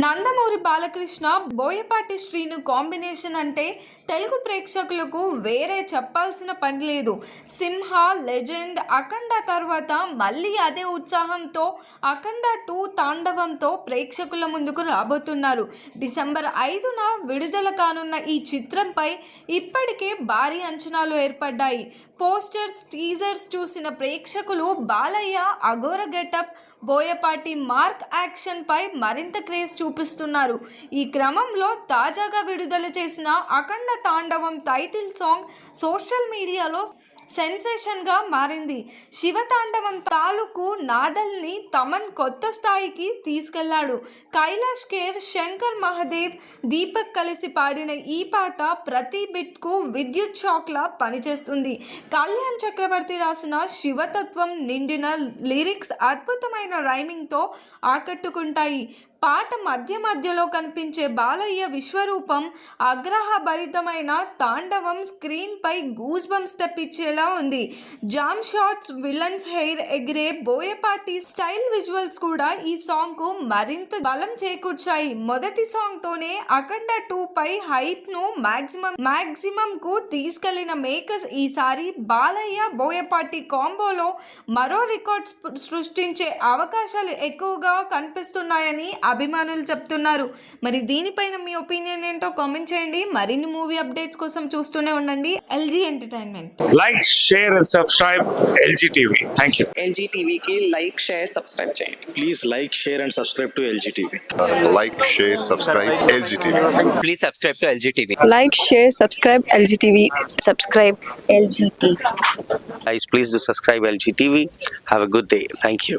Nandamuri Balakrishna Boyapati Srinu combination అంటే తెలుగు ప్రేక్షకులకు వేరే చెప్పాల్సిన పని లేదు. సింహ లెజెండ్ అఖండ తర్వాత మళ్ళీ అదే ఉత్సాహంతో అఖండ టూ తాండవంతో ప్రేక్షకుల ముందుకు రాబోతున్నారు. డిసెంబర్ ఐదున విడుదల కానున్న ఈ చిత్రంపై ఇప్పటికే భారీ అంచనాలు ఏర్పడ్డాయి. పోస్టర్స్ టీజర్స్ చూసిన ప్రేక్షకులు బాలయ్య అఘోర గెటప్ బోయపాటి మార్క్ యాక్షన్పై మరింత క్రేజ్ చూపిస్తున్నారు. ఈ క్రమంలో తాజాగా విడుదల చేసిన అఖండ తాండవం టైటిల్ సాంగ్ సోషల్ మీడియాలో సెన్సేషన్గా మారింది. శివతాండవం తాలూకు నాదల్ని తమన్ కొత్త స్థాయికి తీసుకెళ్ళాడు. కైలాష్ కేర్ శంకర్ మహదేవ్ దీపక్ కలిసి పాడిన ఈ పాట ప్రతి బిట్కు విద్యుత్ షాక్లా పనిచేస్తుంది. కళ్యాణ్ చక్రవర్తి రాసిన శివతత్వం నిండిన లిరిక్స్ అద్భుతమైన రైమింగ్తో ఆకట్టుకుంటాయి. పాట మధ్య మధ్యలో కనిపించే బాలయ్య విశ్వరూపం ఆగ్రహభరితమైన తాండవం స్క్రీన్పై గూజ్బంస్ బంప్స్ తెప్పించేలా ఉంది. జామ్ షాట్స్ విలన్స్ హెయిర్ ఎగిరే బోయపాటి స్టైల్ విజువల్స్ కూడా ఈ సాంగ్కు మరింత బలం చేకూర్చాయి. మొదటి సాంగ్తోనే అఖండ టూ పై హైప్ను మాక్సిమం మ్యాక్సిమంకు తీసుకెళ్ళిన మేకర్స్ ఈసారి బాలయ్య బోయపాటి కాంబోలో మరో రికార్డ్ సృష్టించే అవకాశాలు ఎక్కువగా కనిపిస్తున్నాయని అభిమానులు చెప్తున్నారు. మరి దీనిపైన మీ ఒపీనియన్ ఏంటో కామెంట్ చేయండి. మరిన్ని మూవీ అప్డేట్స్ కోసం చూస్తూనే ఉండండి. LG entertainment. Like share and subscribe LG TV. Thank you. LG టీవీకి లైక్ షేర్ సబ్స్క్రైబ్ చేయండి. Please like share and subscribe to LG TV. Like share subscribe LG TV. Please subscribe to LG TV. Like share subscribe LG TV. Subscribe LG TV. Guys please do subscribe LG TV. Have a good day thank you